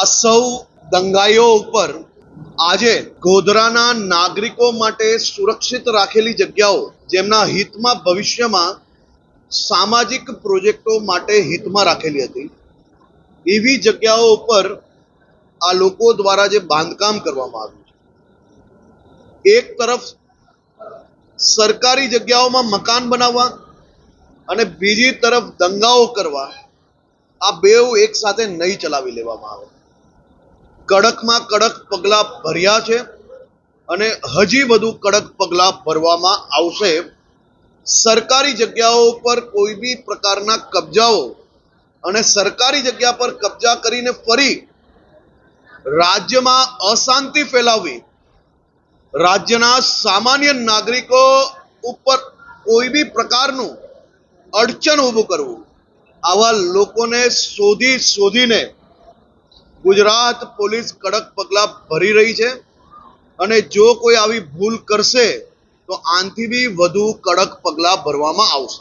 આ સૌ દંગાઈઓ ઉપર આજે ગોધરાના નાગરિકો માટે સુરક્ષિત રાખેલી જગ્યાઓ જેમના હિતમાં ભવિષ્યમાં સામાજિક પ્રોજેક્ટો માટે હિતમાં રાખેલી હતી. એવી જગ્યાઓ ઉપર આ લોકો દ્વારા જે બાંધકામ કરવામાં આવ્યું છે. એક તરફ સરકારી જગ્યાઓમાં મકાન બનાવવા અને બીજી તરફ દંગાઓ કરવા આ બેઉ એક સાથે નહીં ચલાવી લેવામાં આવે. કડકમાં કડક પગલાં ભર્યા છે અને હજી વધુ કડક પગલાં ભરવામાં આવશે. સરકારી જગ્યાઓ પર કોઈ બી પ્રકારના કબજાઓ અને સરકારી જગ્યા પર કબજા કરીને ફરી રાજ્યમાં અશાંતિ ફેલાવવી, રાજ્યના સામાન્ય નાગરિકો ઉપર કોઈ બી પ્રકારનું અડચણ ઊભું કરવું, આવા લોકોને શોધી શોધીને ગુજરાત પોલીસ કડક પગલાં ભરી રહી છે અને જો કોઈ આવી ભૂલ કરશે, તો આનાથી બી વધુ કડક પગલાં ભરવામાં આવશે.